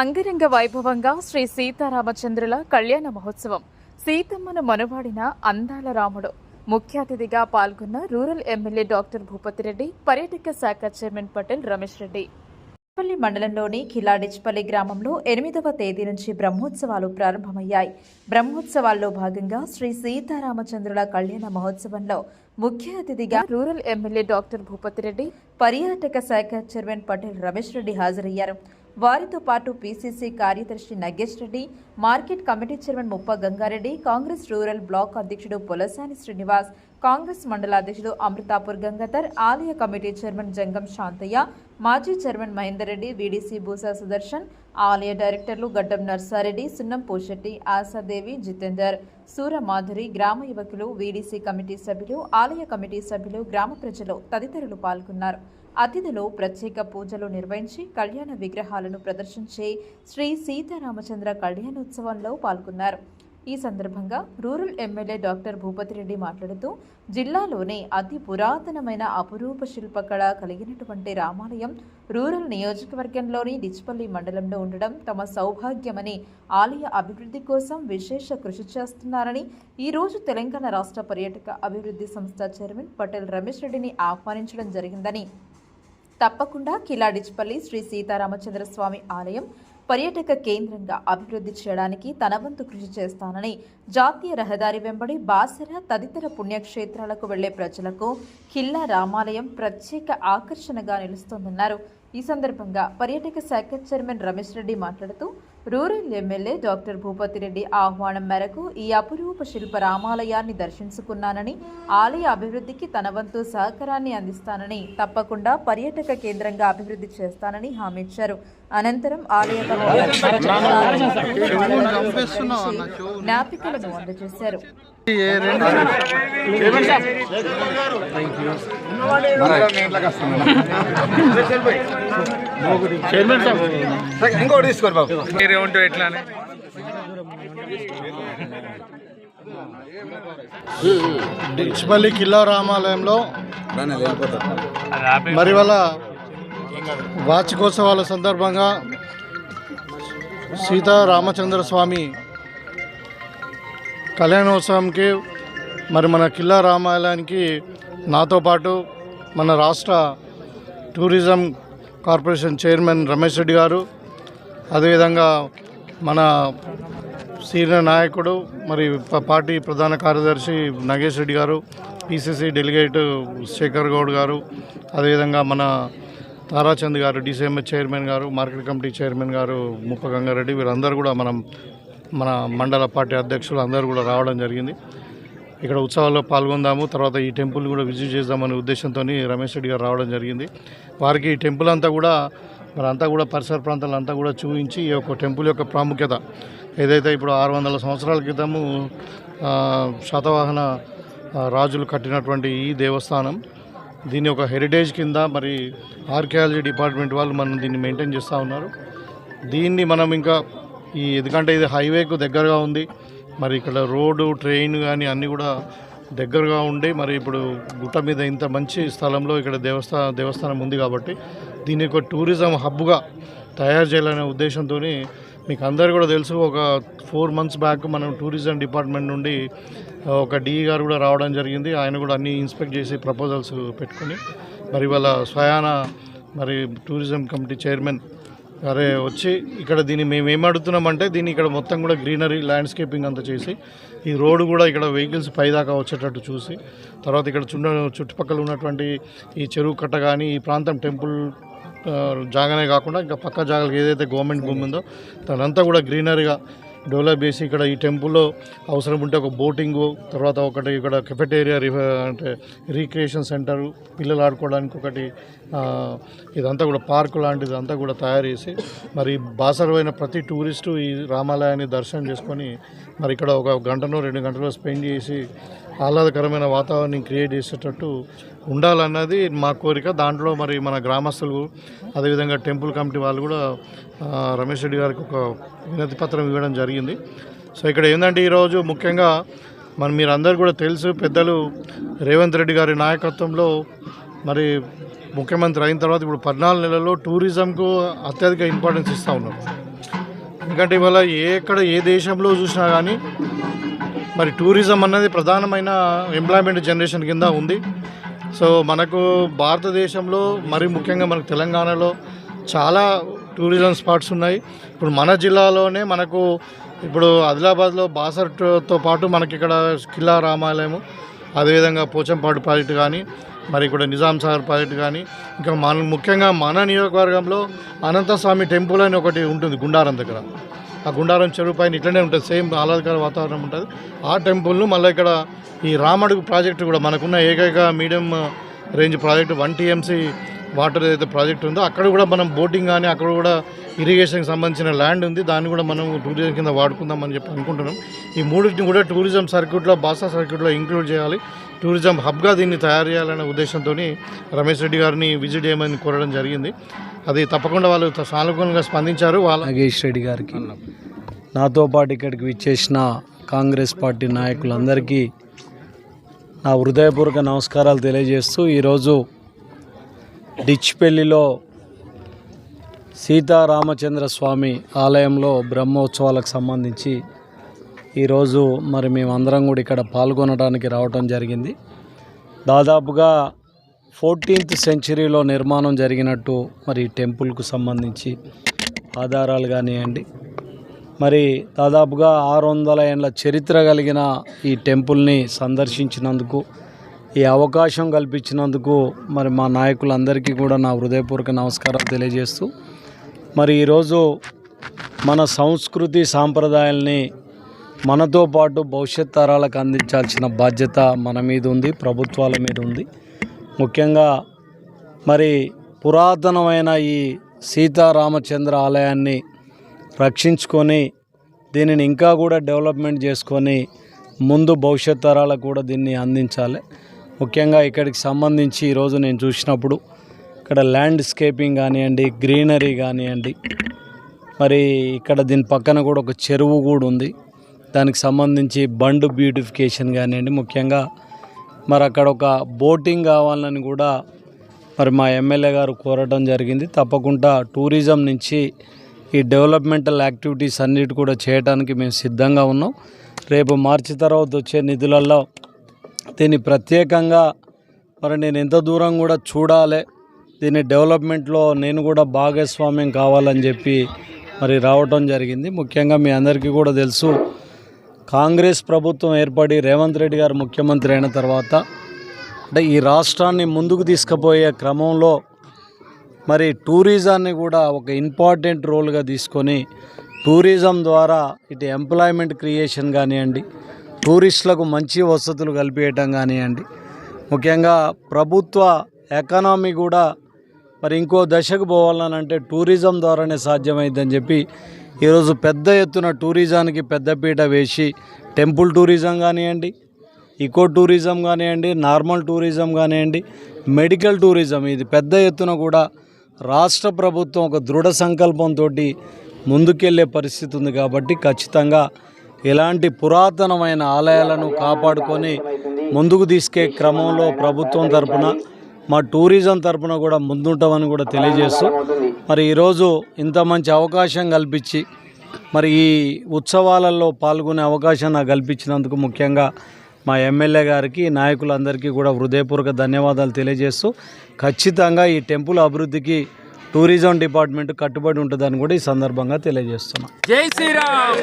అంగరంగ వైభవంగా శ్రీ సీతారామచంద్రుల కళ్యాణ మహోత్సవం. సీతమ్మను మనవాడిన అందాల రాముడు. ముఖ్య అతిథిగా పాల్గొన్న రూరల్ ఎమ్మెల్యే డాక్టర్ భూపతిరెడ్డి పర్యాటక శాఖ చైర్మన్ పటేల్ రమేష్ రెడ్డి. పల్లి మండలంలోని కిలాడిచ్పల్లి గ్రామంలో ఎనిమిదవ తేదీ నుంచి బ్రహ్మోత్సవాలు ప్రారంభమయ్యాయి. బ్రహ్మోత్సవాల్లో భాగంగా శ్రీ సీతారామచంద్రుల కళ్యాణ మహోత్సవంలో ముఖ్య అతిథిగా రూరల్ ఎమ్మెల్యే డాక్టర్ భూపతిరెడ్డి పర్యాటక శాఖ చైర్మన్ పటేల్ రమేష్ రెడ్డి హాజరయ్యారు. వారితో పాటు పీసీసీ కార్యదర్శి Nagesh Reddy market committee chairman Muppa Gangareddy Congress rural black అధ్యక్షుడు పొలసాని శ్రీనివాస్ కాంగ్రెస్ మండల అధ్యక్షుడు అమృతాపూర్ గంగాధర్ ఆలయ కమిటీ చైర్మన్ జంగం శాంతయ్య మాజీ చైర్మన్ మహేందర్ రెడ్డి వీడీసీ భూసా సుదర్శన్ ఆలయ డైరెక్టర్లు గడ్డం నర్సారెడ్డి సున్నం పోషెట్టి ఆశాదేవి జితేందర్ సూరమాధురి గ్రామ యువకులు వీడీసీ కమిటీ సభ్యులు ఆలయ కమిటీ సభ్యులు గ్రామ ప్రజలు తదితరులు పాల్గొన్నారు. అతిథులు ప్రత్యేక పూజలు నిర్వహించి కళ్యాణ విగ్రహాలను ప్రదర్శించే శ్రీ సీతారామచంద్ర కళ్యాణోత్సవంలో పాల్గొన్నారు. ఈ సందర్భంగా రూరల్ ఎమ్మెల్యే డాక్టర్ భూపతిరెడ్డి మాట్లాడుతూ జిల్లాలోనే అతి పురాతనమైన అపురూప శిల్పకళ కలిగినటువంటి రామాలయం రూరల్ నియోజకవర్గంలోని డిచ్పల్లి మండలంలో ఉండడం తమ సౌభాగ్యమని ఆలయ అభివృద్ధి కోసం విశేష కృషి చేస్తున్నారని ఈరోజు తెలంగాణ రాష్ట్ర పర్యాటక అభివృద్ధి సంస్థ చైర్మన్ పటేల్ రమేష్ రెడ్డిని ఆహ్వానించడం జరిగిందని తప్పకుండా కిలాడిచ్పల్లి శ్రీ సీతారామచంద్ర స్వామి ఆలయం పర్యాటక కేంద్రంగా అభివృద్ధి చేయడానికి తన వంతు కృషి చేస్తానని జాతీయ రహదారి వెంబడి బాసర తదితర పుణ్యక్షేత్రాలకు వెళ్ళే ప్రజలకు కిల్లా రామాలయం ప్రత్యేక ఆకర్షణగా నిలుస్తోందన్నారు. ఈ సందర్భంగా పర్యాటక శాఖ చైర్మన్ రమేష్ రెడ్డి మాట్లాడుతూ రూరల్ ఎమ్మెల్యే డాక్టర్ భూపతిరెడ్డి ఆహ్వానం మేరకు ఈ అపురూప శిల్ప రామాలయాన్ని దర్శించుకున్నానని ఆలయ అభివృద్ధికి తన వంతు సహకారాన్ని అందిస్తానని తప్పకుండా పర్యాటక కేంద్రంగా అభివృద్ధి చేస్తానని హామీ ఇచ్చారు. అనంతరం ఆలయ జ్ఞాపికలను అందజేశారు. ఇంకోటి తీసుకోండి బాబు ఉంటే ఎట్లా డిచ్పల్లి కిల్లా రామాలయంలో మరి వాళ్ళ వార్షికోత్సవాల సందర్భంగా సీతారామచంద్ర స్వామి కళ్యాణోత్సవంకి మరి మన కిల్లా రామాలయానికి నాతో పాటు మన రాష్ట్ర tourism corporation chairman Ramesh Reddy గారు అదేవిధంగా మన సీనియర్ నాయకుడు మరి పార్టీ ప్రధాన కార్యదర్శి నగేష్ రెడ్డి గారు పిసిసి డెలిగేట్ శేఖర్ గౌడ్ గారు అదేవిధంగా మన Tarachand garu DCMS chairman garu market committee chairman garu Muppa Gangareddy వీరందరూ కూడా మనం మన మండల పార్టీ అధ్యక్షులు అందరూ కూడా రావడం జరిగింది. ఇక్కడ ఉత్సవాల్లో పాల్గొందాము. తర్వాత ఈ టెంపుల్ కూడా విజిట్ చేద్దామనే ఉద్దేశంతో రమేష్ రెడ్డి గారు రావడం జరిగింది. వారికి ఈ టెంపుల్ అంతా కూడా మరి అంతా కూడా పరిసర ప్రాంతాలంతా కూడా చూపించి ఈ యొక్క టెంపుల్ యొక్క ప్రాముఖ్యత. ఏదైతే ఇప్పుడు ఆరు వందల సంవత్సరాల క్రితము శాతవాహన రాజులు కట్టినటువంటి ఈ దేవస్థానం దీన్ని ఒక హెరిటేజ్ కింద మరి ఆర్కియాలజీ డిపార్ట్మెంట్ వాళ్ళు మనం దీన్ని మెయింటైన్ చేస్తూ ఉన్నారు. దీన్ని మనం ఇంకా ఈ ఎందుకంటే ఇది హైవేకు దగ్గరగా ఉంది. మరి ఇక్కడ రోడ్డు ట్రైన్ కానీ అన్నీ కూడా దగ్గరగా ఉండి మరి ఇప్పుడు గుట్ట మీద ఇంత మంచి స్థలంలో ఇక్కడ దేవస్థా దేవస్థానం ఉంది కాబట్టి దీన్ని ఒక టూరిజం హబ్గా తయారు చేయాలనే ఉద్దేశంతో మీకు అందరు కూడా తెలుసు ఒక ఫోర్ మంత్స్ బ్యాక్ మనం టూరిజం డిపార్ట్మెంట్ నుండి ఒక డిఈ గారు కూడా రావడం జరిగింది. ఆయన కూడా అన్ని ఇన్స్పెక్ట్ చేసి ప్రపోజల్స్ పెట్టుకుని మరి వాళ్ళ స్వయాన మరి టూరిజం కమిటీ చైర్మన్ అరే వచ్చి ఇక్కడ దీన్ని మేము ఏం అడుగుతున్నామంటే దీన్ని ఇక్కడ మొత్తం కూడా గ్రీనరీ ల్యాండ్స్కేపింగ్ అంతా చేసి ఈ రోడ్డు కూడా ఇక్కడ వెహికల్స్ పైదాకా వచ్చేటట్టు చూసి తర్వాత ఇక్కడ చుండ చుట్టుపక్కల ఉన్నటువంటి ఈ చెరువు కట్ట కానీ ఈ ప్రాంతం టెంపుల్ జాగానే కాకుండా ఇంకా పక్క జాగాలకు ఏదైతే గవర్నమెంట్ భూమి ఉందో దానంతా కూడా గ్రీనరీగా డెవలప్ చేసి ఇక్కడ ఈ టెంపుల్లో అవసరం ఉంటే ఒక బోటింగు తర్వాత ఒకటి ఇక్కడ కెఫెటేరియా అంటే రీక్రియేషన్ సెంటర్ పిల్లలు ఆడుకోవడానికి ఒకటి ఇదంతా కూడా పార్కు లాంటిది అంతా కూడా తయారు చేసి మరి బాసరమైన ప్రతి టూరిస్టు ఈ రామాలయాన్ని దర్శనం చేసుకొని మరి ఇక్కడ ఒక గంటనో రెండు గంటలు స్పెండ్ చేసి ఆహ్లాదకరమైన వాతావరణం క్రియేట్ చేసేటట్టు ఉండాలన్నది మా కోరిక. దాంట్లో మరి మన గ్రామస్తులు అదేవిధంగా టెంపుల్ కమిటీ వాళ్ళు కూడా రమేష్ రెడ్డి గారికి ఒక వినతి పత్రం ఇవ్వడం జరిగింది. సో ఇక్కడ ఏంటంటే ఈరోజు ముఖ్యంగా మన మీరందరూ కూడా తెలుసు పెద్దలు రేవంత్ రెడ్డి గారి నాయకత్వంలో మరి ముఖ్యమంత్రి అయిన తర్వాత ఇప్పుడు పద్నాలుగు నెలల్లో టూరిజంకు అత్యధిక ఇంపార్టెన్స్ ఇస్తూ ఉన్నారు. ఎందుకంటే ఇవాళ ఎక్కడ ఏ దేశంలో చూసినా కానీ మరి టూరిజం అన్నది ప్రధానమైన ఎంప్లాయ్మెంట్ జనరేషన్ కింద ఉంది. సో మనకు భారతదేశంలో మరి ముఖ్యంగా మనకు తెలంగాణలో చాలా టూరిజం స్పాట్స్ ఉన్నాయి. ఇప్పుడు మన జిల్లాలోనే మనకు ఇప్పుడు ఆదిలాబాద్లో బాసర్తో పాటు మనకి ఇక్కడ కిల్లా రామాలయము అదేవిధంగా పోచంపాడు ప్రాజెక్టు కానీ మరి ఇక్కడ నిజాం సాగర్ ప్రాజెక్ట్ కానీ ఇంకా మన ముఖ్యంగా మన నియోజకవర్గంలో అనంతస్వామి టెంపుల్ అని ఒకటి ఉంటుంది గుండారం దగ్గర. ఆ గుండారం చెరువు పైన ఇట్లనే ఉంటుంది సేమ్ ఆహ్లాదకర వాతావరణం ఉంటుంది. ఆ టెంపుల్ను మళ్ళీ ఇక్కడ ఈ రామడుగు ప్రాజెక్టు కూడా మనకున్న ఏకైక medium range project one TMC water ఏదైతే ప్రాజెక్ట్ ఉందో అక్కడ కూడా మనం బోటింగ్ కానీ అక్కడ కూడా ఇరిగేషన్కి సంబంధించిన ల్యాండ్ ఉంది. దాన్ని కూడా మనం టూరిజం కింద వాడుకుందామని చెప్పి అనుకుంటున్నాం. ఈ మూడింటిని కూడా టూరిజం సర్క్యూట్లో బాసా సర్క్యూట్లో ఇంక్లూడ్ చేయాలి. టూరిజం హబ్గా దీన్ని తయారు చేయాలనే ఉద్దేశంతో రమేష్ రెడ్డి గారిని విజిట్ చేయమని కోరడం జరిగింది. అది తప్పకుండా వాళ్ళు సానుకూలంగా స్పందించారు. వాళ్ళ నాగేష్ రెడ్డి గారికి. నాతో పాటు ఇక్కడికి విచ్చేసిన కాంగ్రెస్ పార్టీ నాయకులందరికీ నా హృదయపూర్వక నమస్కారాలు తెలియజేస్తూ ఈరోజు డిచ్పెల్లిలో సీతారామచంద్ర స్వామి ఆలయంలో బ్రహ్మోత్సవాలకు సంబంధించి ఈరోజు మరి మేమందరం కూడా ఇక్కడ పాల్గొనడానికి రావటం జరిగింది. దాదాపుగా ఫోర్టీన్త్ సెంచరీలో నిర్మాణం జరిగినట్టు మరి టెంపుల్కు సంబంధించి ఆధారాలు కానివ్వండి. మరి దాదాపుగా ఆరు వందల ఏళ్ళ చరిత్ర కలిగిన ఈ టెంపుల్ని సందర్శించినందుకు ఈ అవకాశం కల్పించినందుకు మరి మా నాయకులందరికీ కూడా నా హృదయపూర్వక నమస్కారం తెలియజేస్తూ మరి ఈరోజు మన సంస్కృతి సాంప్రదాయాల్ని మనతో పాటు భవిష్యత్ తరాలకు అందించాల్సిన బాధ్యత మన మీద ఉంది ప్రభుత్వాల మీద ఉంది. ముఖ్యంగా మరి పురాతనమైన ఈ సీతారామచంద్ర ఆలయాన్ని రక్షించుకొని దీనిని ఇంకా కూడా డెవలప్మెంట్ చేసుకొని ముందు భవిష్యత్ తరాలకు కూడా దీన్ని అందించాలి. ముఖ్యంగా ఇక్కడికి సంబంధించి ఈరోజు నేను చూసినప్పుడు ఇక్కడ ల్యాండ్స్కేపింగ్ కానివ్వండి గ్రీనరీ కానివ్వండి మరి ఇక్కడ దీని పక్కన కూడా ఒక చెరువు కూడా ఉంది. దానికి సంబంధించి బండ్ బ్యూటిఫికేషన్ కానివ్వండి ముఖ్యంగా మరి అక్కడ ఒక బోటింగ్ కావాలని కూడా మరి మా ఎమ్మెల్యే గారు కోరడం జరిగింది. తప్పకుండా టూరిజం నుంచి ఈ డెవలప్మెంటల్ యాక్టివిటీస్ అన్నిటి కూడా చేయడానికి మేము సిద్ధంగా ఉన్నాం. రేపు మార్చి తర్వాత వచ్చే నిధులలో దీన్ని ప్రత్యేకంగా మరి నేను ఎంత దూరం కూడా చూడాలి. దీని డెవలప్మెంట్లో నేను కూడా భాగస్వామ్యం కావాలని చెప్పి మరి రావటం జరిగింది. ముఖ్యంగా మీ అందరికీ కూడా తెలుసు కాంగ్రెస్ ప్రభుత్వం ఏర్పడి రేవంత్ రెడ్డి గారు ముఖ్యమంత్రి అయిన తర్వాత అంటే ఈ రాష్ట్రాన్ని ముందుకు తీసుకుపోయే క్రమంలో మరి టూరిజాన్ని కూడా ఒక ఇంపార్టెంట్ రోల్గా తీసుకొని టూరిజం ద్వారా ఇటు ఎంప్లాయ్మెంట్ క్రియేషన్ కానివ్వండి టూరిస్టులకు మంచి వసతులు కల్పించడం కానివ్వండి ముఖ్యంగా ప్రభుత్వ ఎకానమీ కూడా మరి ఇంకో దశకు పోవాలనంటే టూరిజం ద్వారానే సాధ్యమైందని చెప్పి ఈరోజు పెద్ద ఎత్తున టూరిజానికి పెద్దపీట వేసి టెంపుల్ టూరిజం కానివ్వండి ఈకో టూరిజం కానివ్వండి నార్మల్ టూరిజం కానివ్వండి మెడికల్ టూరిజం ఇది పెద్ద ఎత్తున కూడా రాష్ట్ర ప్రభుత్వం ఒక దృఢ సంకల్పంతో ముందుకెళ్ళే పరిస్థితి ఉంది కాబట్టి ఖచ్చితంగా ఇలాంటి పురాతనమైన ఆలయాలను కాపాడుకొని ముందుకు తీసుకే క్రమంలో ప్రభుత్వం తరపున మా టూరిజం తరపున కూడా ముందుంటామని కూడా తెలియజేస్తూ మరి ఈరోజు ఇంత మంచి అవకాశం కల్పించి మరి ఈ ఉత్సవాలలో పాల్గొనే అవకాశం నాకు కల్పించినందుకు ముఖ్యంగా మా ఎమ్మెల్యే గారికి నాయకులందరికీ కూడా హృదయపూర్వక ధన్యవాదాలు తెలియజేస్తూ ఖచ్చితంగా ఈ టెంపుల్ అభివృద్ధికి టూరిజం డిపార్ట్మెంట్ కట్టుబడి ఉంటుందని కూడా ఈ సందర్భంగా తెలియజేస్తున్నా. జై శ్రీరామ్!